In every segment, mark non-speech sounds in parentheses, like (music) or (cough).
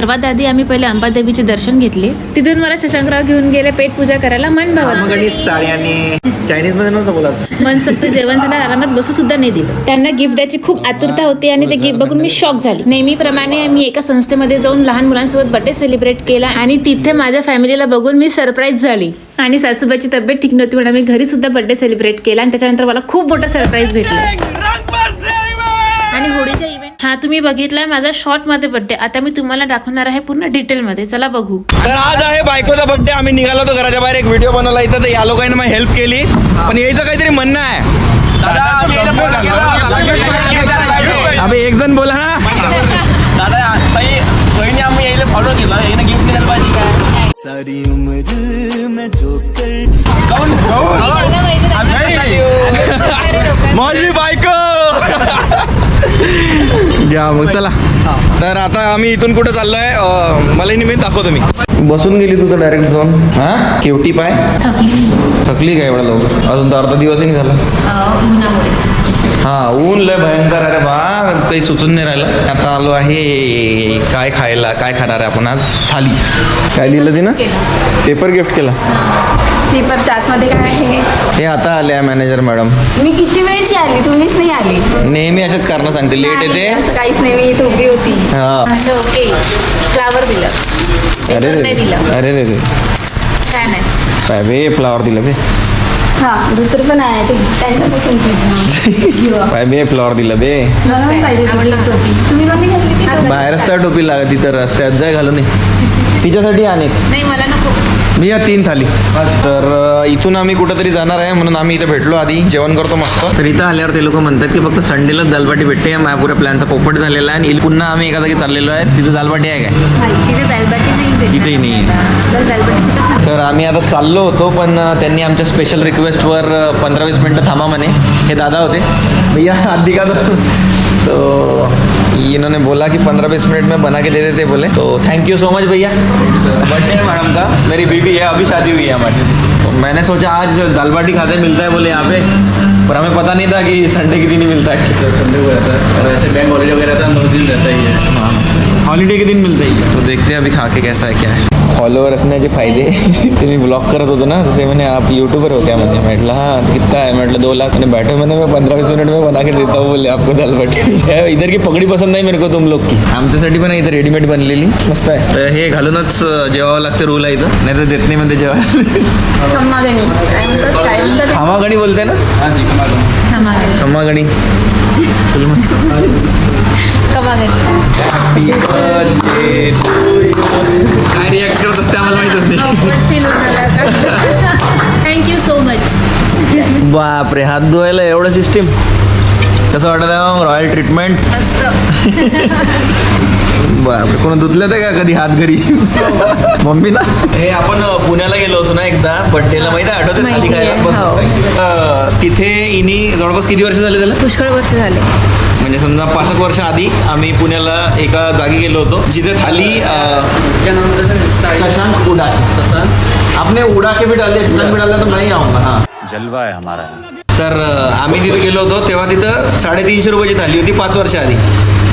सर्वात आधी आम्ही पहिले अंबादेवीचे दर्शन घेतले. तिथून मला शशांकराव घेऊन गेले पेट पूजा करायला मन चायनीजमध्ये नव्हतं बोलायचं? मनसोक्त जेवण झालं आरामात बसू सुद्धा नाही दिलं. त्यांना गिफ्ट द्यायची खूप आतुरता होती आणि ते गिफ्ट बघून मी शॉक झाली. नेहमीप्रमाणे मी एका संस्थेमध्ये जाऊन लहान मुलांसोबत बर्थडे सेलिब्रेट केला आणि तिथे माझ्या फॅमिलीला बघून मी सरप्राईज झाली. आणि सासूबाईची तब्येत ठीक नव्हती म्हणून मी घरी सुद्धा बर्थडे सेलिब्रेट केला आणि त्याच्यानंतर मला खूप मोठं सरप्राईज भेटलं. आणि होळीच्या इव्हेंट हा तुम्ही बघितलाय माझा शॉर्टमध्ये बर्थडे आता मी तुम्हाला दाखवणार आहे पूर्ण डिटेल मध्ये. चला बघू. तर आज आहे बायकोचा बर्थडे आम्ही निघालो होतो घराच्या बाहेर. एक व्हिडिओ बनवला इथं. तर या लोकांनी मला हेल्प केली. पण यायचं काहीतरी म्हणणं आहे. अबे एक जण बोला ना दादा बहिणी आम्ही यायला फॉलो केलं. याने गिफ्ट द्यायला पाहिजे काय सारी उम्र मैं जो कर? माझी बायको. (laughs) घ्या मग चला. तर आता आम्ही इथून कुठं चाललोय अं, मला निमित्त दाखवतो मी. बसून गेली तू तर डायरेक्ट जाऊन. हा? केवटी पाय. थकली थकली काय एवढा लवकर? अजून तर अर्धा दिवसही नाही झाला. उन्हामुळे. हा ऊन लय भयंकर आहे रे बा. काही सुचून नाही राहिलं. आता आलो आहे काय खायला काय खाणार आहे आपण आज? थाली. काय लिहिलं ती ना पेपर गिफ्ट केला. पेपरच्या आतमध्ये काय आहे? हे आता आले आहे मॅनेजर मॅडम मी किती वेळची आली? तुम्हीच नाही आली. नेहमी असेच कारण सांगते. लेट येते. असं काहीच नाही. मी इथे उभी होती. हा. अच्छा ओके फ्लावर दिलं. अरे पेपर नाही रे. दिलं. अरे रे रे. काय बे फ्लावर दिलं बे. हा दुसरं पण आहे. ते त्यांच्यापासून घेऊ आपण. (laughs) काय बे फ्लावर दिलं बे. मला पण पाहिजे ती gift होती. तुम्ही पण नाही घेतली ती तर? बाहेरच त्या टोपी लागत तिथं रस्त्यात जाय घालून ये. तिच्यासाठी अनेक नाही मला नको. मी या तीन थाली. तर इथून आम्ही कुठंतरी जाणार आहे म्हणून आम्ही इथे भेटलो आधी. जेवण करतो मस्त. तर इथं आल्यावर ते लोक म्हणतात की फक्त संडेलाच दालबाटी भेटते माझ्या पुऱ्या प्लॅनचा पोपट झालेला आहे. आणि पुन्हा आम्ही एका जागी चाललेलो आहे. तिथे दालबाटी आहे काय? नाही, तिथे दालबाटी नाही भेटणार. तिथेही नाही. तर आम्ही आता चाललो होतो पण त्यांनी आमच्या स्पेशल रिक्वेस्टवर पंधरा वीस मिनटं थांबा म्हणे. हे दादा होते. भैया आधी का तो इन्होंने बोला कि पंद्रह बीस मिनट में बना के दे देते बोले। तो थैंक यू सो मच भैया। बर्थडे है मैडम का मेरी बीबी है अभी शादी हुई है हमारी। तो मैंने सोचा आज दाल बाटी खाते मिलता है बोले यहाँ पे। पर हमें पता नहीं था कि संडे के दिन ही मिलता है। संडे को रहता है। और ऐसे बैंक हॉलीडे वगैरह रहता है नौ दिन रहता ही। है। हॉलिडे के दिन मिलता ही है। तो देखते हैं अभी खा के कैसा है क्या है। फॉलोवर असण्याचे फायदे। ते मी ब्लॉग करत होतो ना ते म्हणे आप यूट्यूबर हो क्या? म्हणे. म्हटलं हां कितना है? म्हटलं दो लाख. मैंने बैठे मैंने मैं पंद्रह बीस मिनट में बना के देता हूँ बोले आपको दाल बाटी (laughs) इधर की पगडी पसंद नाही मेरे को तुम लोग की। आमच्यासाठी पण आहे इथं रेडीमेड बनलेली. मस्त आहे. तर हे घालूनच जेवावं लागतं रूल आहे इथं. नाही तर देत नाही म्हणते जेवायला? खामागणी. बोलते ना. खमागणी. घरी काय रिॲक्ट करत असते आम्हाला माहितच नाही. थँक्यू सो मच बापरे हात धुवायला एवढं सिस्टीम कसं वाटत आहे मग रॉयल ट्रीटमेंट बापरे कोण धुतलं ते का कधी हात घरी? मम्मी ना? हे आपण पुण्याला गेलो होतो ना एकदा बड्डेला माहिती आठवते हो. तिथे इनी जवळपास किती वर्ष झाले त्याला? पुष्कळ वर्ष झाले. म्हणजे समजा पाच एक वर्ष आधी आम्ही पुण्याला एका जागी गेलो होतो जिथे थाली क्या नाम शशांक उडा शशांक। आपने उडा के भी डाल दिया शशांक भी डाल दिया तो नहीं आऊंगा हाँ। जलवा है हमारा। तर आम्ही तिथे गेलो होतो तेव्हा तिथं साडेतीनशे रुपयाची थाली होती पाच वर्ष आधी.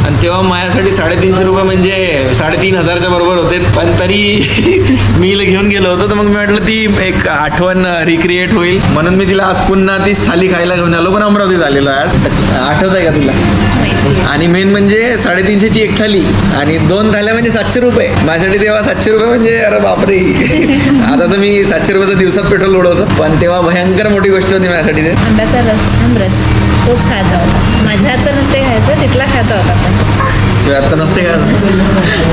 आणि तेव्हा माझ्यासाठी साडेतीनशे रुपये म्हणजे साडेतीन हजारच्या बरोबर होते पण तरी (laughs) मी घेऊन गेलो होतो तर मग मी म्हटलं ती एक आठवण रिक्रिएट होईल. म्हणून मी तिला आज पुन्हा तीच थाली खायला घेऊन आलो पण अमरावतीत आलेलो आहे आज. आठवत आहे का तुला? आणि मेन म्हणजे साडेतीनशेची एक थाली आणि दोन थाल्या म्हणजे सातशे रुपये. माझ्यासाठी तेव्हा सातशे रुपये म्हणजे अरे बापरे. (laughs) आता तर मी सातशे रुपयाचं दिवसात पेट्रोल उडवतो. पण तेव्हा भयंकर मोठी गोष्ट होती माझ्यासाठी ते. आंब्याचा रस आमरस तोच खायचा होता. माझ्या हातचा नसते खायचं तिथला खायचा होता शिवाय नसते का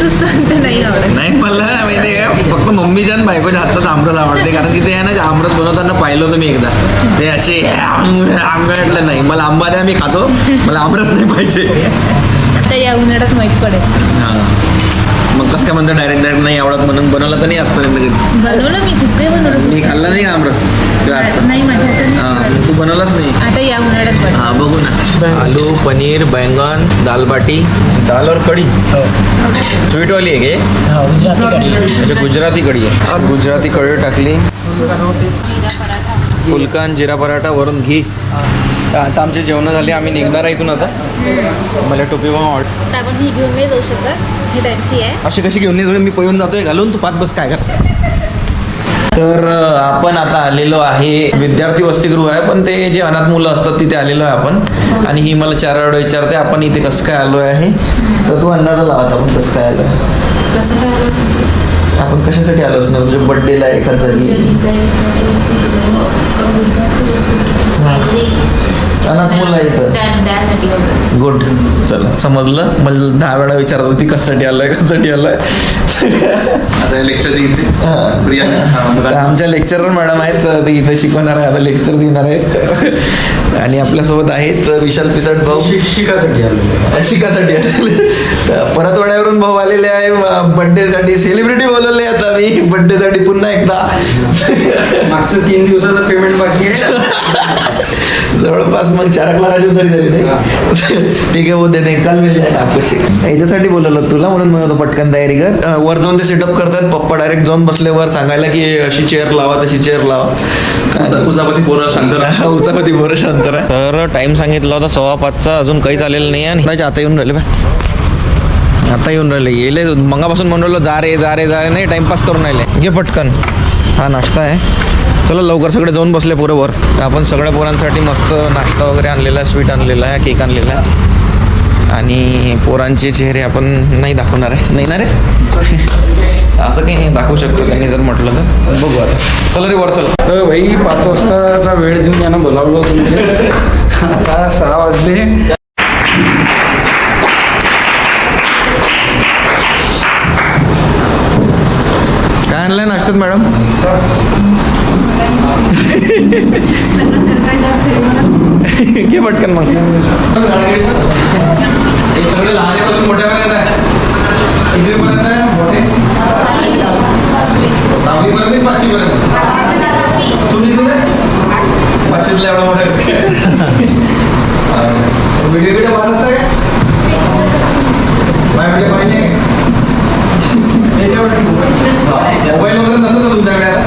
तू सांगतो नाही आवडत नाही मला माहिती आहे का फक्त मम्मीच्या आणि बायकोच्या हातचाच आमरस आवडते कारण की ते आहे ना आमरस बनवताना पाहिलं होतं मी एकदा ते असे आंब्यातलं नाही मला आंबा द्या मी खातो मला आमरस नाही पाहिजे आता या उन्हाळ्यात माहीत पडेल हां मग कसं काय म्हणतं डायरेक्ट डायरेक्ट नाही आवडत म्हणून बनवलं तर नाही आजपर्यंत कधी. बनवलं मी खूप काही बनवलं मी खाल्ला नाही आमरस. किंवा आजचा नाही माझ्या हाताने हां, तू बनवलाच नाही. आता या उन्हाळ्यात बनव हाँ बघू ना. आलू पनीर बैंगन दाल बाटी दाल और कड़ी स्वीट वाली आहे के अच्छा गुजराती कढी आहे. गुजराती कढी टाकली. फुलका आणि जिरा पराठा वरून घी. तर आता आमचे जेवण झाले आम्ही निघणार आहे इथून आता. मला टोपी पण ऑर्डर आता आपण ही घेऊन नाही जाऊ शकत. ही त्यांची आहे. अशी कशी घेऊन ये मी पळून जातोय घालून तू पाच बस काय कर. तर आपण आता आलेलो आहे विद्यार्थी वसतिगृह आहे पण ते जे अनाथ मुलं असतात तिथे आलेलो आहे आपण. आणि ही मला चार वेळा विचारते आपण इथे कसं काय आलो आहे? तर तू अंदाजा लावत आपण कसं काय आलो कसं काय आलं म्हणजे? आपण कशासाठी आलो असणार? तुझ्या बर्थडेला एखादा अनाथ मुलं आहे इथं त्या- त्यासाठी वगैरे. गुड. चला समजलं? मला दहा वेळा विचारत होती कशासाठी आलोय कशासाठी आलोय? आता लेक्चर हा. आमच्या लेक्चरर मॅडम आहेत ते इथं शिकवणार आहे आता लेक्चर देणार आहेत. आणि आपल्यासोबत आहेत विशाल पिसट भाऊ. शिक्षिकासाठी आलो शिकासाठी आलेले परतवाड्यावरून भाऊ आलेले आहे बर्थडेसाठी सेलिब्रिटी बोलवले आता मी बर्थडेसाठी पुन्हा एकदा. मागचं तीन दिवसाचं पेमेंट बाकी आहे. जवळपास मग चार उधारी झाली नाही. ठीक आहे वो देते काल मिल जाएगा आपको चेक याच्यासाठी बोलवलं तुला म्हणून म्हणत होतो पटकन तयारी कर. वर जाऊन ते सेटअप करतात. पप्पा डायरेक्ट जाऊन बसले वर. सांगायला की अशी चेअर लावा तशी चेअर लावा. उजापती पोरं शांत राहा. उचापती बरं शांत तर टाइम सांगितला होता सव्वा पाचचा. अजून काहीच आलेलं नाही आणि आता येऊन राहिले बा आता येऊन राहिले. येले मंगापासून म्हणून राहिलो जा रे जा रे जा रे. नाही टाइमपास करून राहिले. घे पटकन. हा नाश्ता आहे. चला लवकर सगळे जाऊन बसले पोरंवर तर आपण सगळ्या पोरांसाठी मस्त नाश्ता वगैरे आणलेला आहे स्वीट आणलेला आहे केक आणलेला. आहे आणि पोरांचे चेहरे आपण नाही दाखवणार आहे. नाही ना रे? (laughs) असं काही नाही दाखवू शकतो त्यांनी जर म्हटलं तर. बघू आता. चला रे वर चल. अ, भाई पाच वाजताचा वेळ देऊन यांना बोलावलं तुम्ही म्हणजे. आता सहा वाजले. काय आणलंय नाश्त्यात मॅडम? (laughs) घे पटकन मग. हे सगळे लहान मोठ्यापर्यंत आहे. कितीपर्यंत आहे मोठे. दहावीपर्यंत पाचवीपर्यंत तुम्ही किती पाचवीतला एवढा मोठा कसं काय व्हिडिओ व्हिडिओ पाहत असता काय माझ्या व्हिडिओ पाहिले मोबाईल वगैरे नसेल ना तुमच्याकडे आता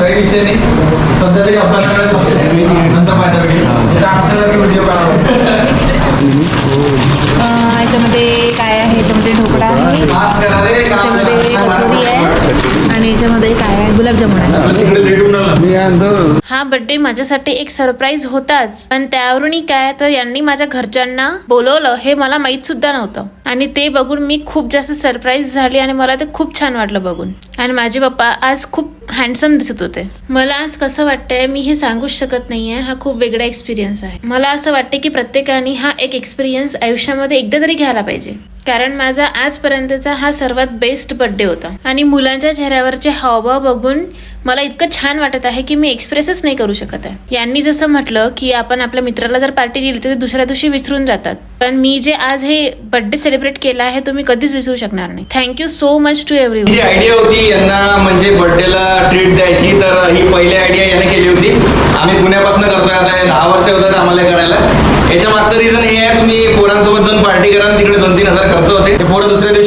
काही विषय नाही सध्या तरी अभ्यास करायला लक्ष द्या. नंतर पाहिजे व्हिडिओ आमच्यासारखे व्हिडिओ याच्यामध्ये काय आहे? याच्यामध्ये ढोकळा आहे. याच्यामध्ये कचोरी आहे. आणि याच्यामध्ये काय आहे? गुलाबजामुन आहे. हा बर्थडे माझ्यासाठी एक सरप्राईज होताच. पण त्यावरूनही काय तर यांनी माझ्या घरच्यांना बोलवलं हे मला माहीत सुद्धा नव्हतं. आणि ते बघून मी खूप जास्त सरप्राईज झाली आणि मला ते खूप छान वाटलं बघून. आणि माझे पप्पा आज खूप हँडसम दिसत होते. मला आज कसं वाटतंय मी हे सांगूच शकत नाहीये हा खूप वेगळा एक्सपिरियन्स आहे. मला असं वाटते की प्रत्येकाने हा एक एक्सपिरियन्स आयुष्यामध्ये एकदा तरी घ्यायला पाहिजे. कारण माझा आजपर्यंतचा हा सर्वात बेस्ट बर्थडे होता. आणि मुलांच्या चेहऱ्यावरचे हावभाव बघून मला इतकं छान वाटत आहे की मी एक्सप्रेसच नाही करू शकत आहे. यांनी जसं म्हटलं की आपण आपल्या मित्राला जर पार्टी दिली तर दुसऱ्या दिवशी विसरून जातात. पण मी जे आज हे बर्थडे सेलिब्रेट केला आहे तो मी कधीच विसरू शकणार नाही. Thank you so much to every he idea होती यांना म्हणजे बर्थडेला ट्रीट द्यायची तर ही पहिली आयडिया याने केली होती. आम्ही पुण्यापासून करतोय आता दहा वर्ष होतात आम्हाला करायला. याच्या मागचं रिझन हे पोरांसोबत जाऊन पार्टी करा तिकडे दोन तीन हजार खर्च होते ते पोरं दुसऱ्या दिवशी